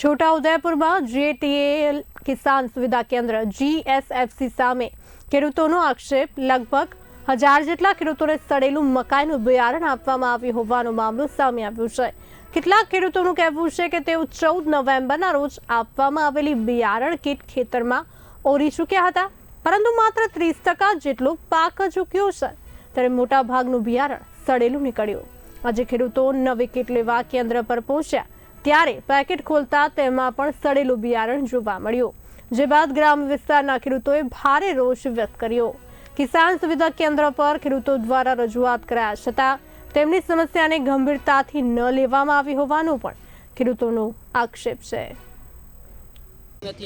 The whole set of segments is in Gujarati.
છોટાઉદેપુરમાં જેટીએલ કિસાન સુવિધા કેન્દ્ર જીએસએફસી સામે ખેડૂતોનો આક્ષેપ. લગભગ હજાર જેટલા ખેડૂતોને સડેલું મકાઈનું બિયારણ આપવામાં આવ્યું હોવાનો મામલો સામે આવ્યો છે. કેટલાક ખેડૂતોનું કહેવું છે કે તેઓ ચૌદ નવેમ્બરના રોજ આપવામાં આવેલી બિયારણ કીટ ખેતરમાં ઓરી ચૂક્યા હતા. પરંતુ માત્ર ત્રીસ ટકા જેટલો પાક જ ઉગ્યો છે. ત્યારે મોટા ભાગનું બિયારણ સડેલું નીકળ્યું. આજે ખેડૂતો નવી કીટ લેવા કેન્દ્ર પર પહોંચ્યા. ત્યારે પેકેટ ખોલતા તેમાં પણ સડેલું બિયારણ જોવા મળ્યું, જે બાદ ગ્રામ વિસ્તારના ખેડૂતોએ ભારે રોષ વ્યક્ત કર્યો. કિસાન સુવિધા કેન્દ્ર પર ખેડૂતો દ્વારા રજૂઆત કરાયા છતાં તેમની સમસ્યાને ગંભીરતાથી ન લેવામાં આવી હોવાનો પણ ખેડૂતોનો આક્ષેપ છે.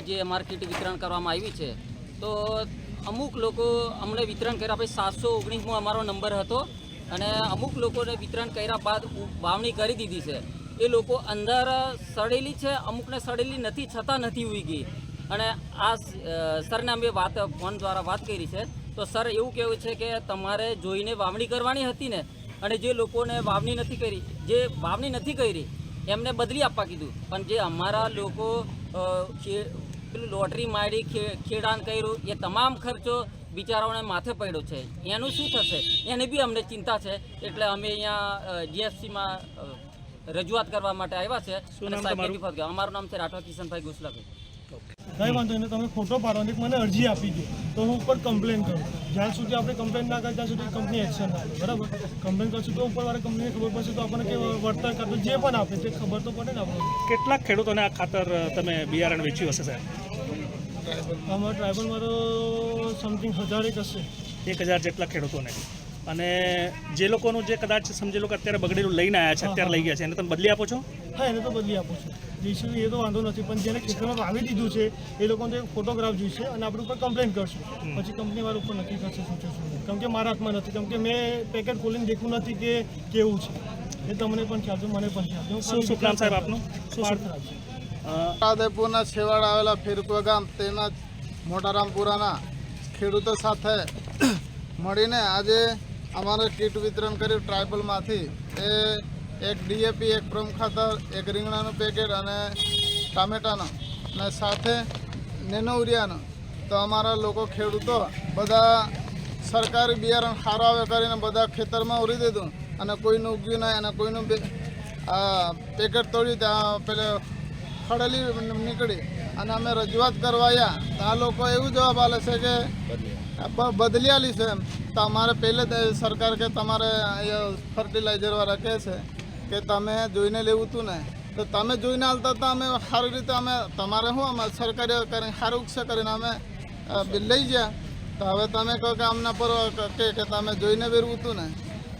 જે માર્કેટ વિતરણ કરવામાં આવી છે, તો અમુક લોકો અમને વિતરણ કર્યા પછી સાતસો ઓગણીસમાં અમારો નંબર હતો અને અમુક લોકોને વિતરણ કર્યા બાદ વાવણી કરી દીધી છે. એ લોકો અંદર સડેલી છે, અમુકને સડેલી નથી, છતાં નથી ઉઈ અને આ સરને અમે વાત, ફોન દ્વારા વાત કરી છે. તો સર એવું કહેવું છે કે તમારે જોઈને વાવણી કરવાની હતી ને, અને જે લોકોને વાવણી નથી કરી, જે વાવણી નથી કરી, એમને બદલી આપવા કીધું. પણ જે અમારા લોકો લોટરી મારી ખેડાણ કર્યું, એ તમામ ખર્ચો બિચારાઓને માથે પડ્યો છે. એનું શું થશે? એની બી અમને ચિંતા છે. એટલે અમે અહીંયા જીએફસીમાં રજૂઆત કરવા માટે આવ્યા છે. અમારું નામ છે રાઠવા કિશનભાઈ ગોસલાભાઈ. કંઈ વાંધો નહીં તમે ખોટો પાડવાની મને અરજી આપી દો. તો હું ઉપર કમ્પ્લેન કરું. જ્યાં સુધી આપણે કમ્પ્લેન ના કરીએ ત્યાં સુધી કંપની એક્શન ના બરાબર? કમ્પ્લેન કરશું તો ઉપરવાળા કંપનીને ખબર પડશે તો આપણને કે વળતર કરતો જે પણ આપે તે ખબર તો પડે ને આપણને. કેટલાક ખેડૂતોને આ ખાતર તમે બિયારણ વેચ્યું હશે સાહેબ? અમારા ટ્રાઇબલમાં તો સમથિંગ હજારેક હશે. એક હજાર જેટલા ખેડૂતોને. અને જે લોકોનું જે કદાચ સમજી લો કે અત્યારે બગડેલું લઈને આવ્યા છે અત્યારે લઈ ગયા છે એને તમે બદલી આપો છો? હા એને તો બદલી આપો છો. રિસીવ એ તો વાંધો નથી પણ જેને ખેતરમાં વાવી દીધું છે એ લોકોને તો ફોટોગ્રાફ જોઈશે અને આપણે ઉપર કમ્પ્લેન કરશું. પછી કંપની વાળા ઉપર નક્કી કરશે શું છે શું કેમ કે મારા હાથમાં નથી કેમ કે મેં પેકેટ ખોલીને દેખ્યું નથી કે કેવું છે. એ તમને પણ ખ્યાલ છે મને પણ ખ્યાલ છે. શું શુભ સાહેબ આપનું? છોટાઉદેપુરના છેવાડે આવેલા ફેરકુવા ગામ તેમજ મોટારામપુરાના ખેડૂતો સાથે મળીને આજે અમારે કીટ વિતરણ કર્યું ટ્રાઇબલમાંથી. એ એક ડીએપી એક પ્રમ ખાતર એક રીંગણાનું પેકેટ અને ટામેટાનું. અને સાથે નેનોરિયાનો તો અમારા લોકો ખેડૂતો બધા સરકારી બિયારણ સારો આવે કરીને બધા ખેતરમાં ઉરી દીધું. અને કોઈનું ઉગ્યું નહીં અને કોઈનું બે- પેકેટ તોડ્યું ત્યાં પેલે ખડેલી નીકળી. અને અમે રજૂઆત કરવા આવ્યા તો આ લોકો એવું જવાબ આલે છે કે બદલી આલી છે એમ. તો અમારે પહેલે સરકાર કે તમારે ફર્ટિલાઇઝર વાળા કહે છે કે તમે જોઈને લેવું હતું ને, તો તમે જોઈને આવતા તો અમે સારી રીતે અમે, તમારે શું અમે સરકારી કરીને સારું છે કરીને અમે લઈ ગયા. તો હવે તમે કહો કે અમને પર કે કે તમે જોઈને વેરવું હતું ને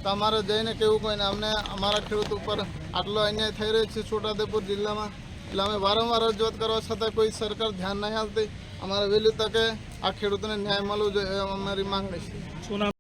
તમારે જઈને કેવું કોઈને અમને અમારા ખેડૂત ઉપર આટલો અન્યાય થઈ રહ્યો છે છોટાઉદેપુર જિલ્લામાં. એટલે અમે વારંવાર રજૂઆત કરવા છતાં કોઈ સરકાર ધ્યાન નહીં આપતી. અમારે વહેલી તકે આ ખેડૂતોને ન્યાય મળવો જોઈએ અમારી માંગણી છે.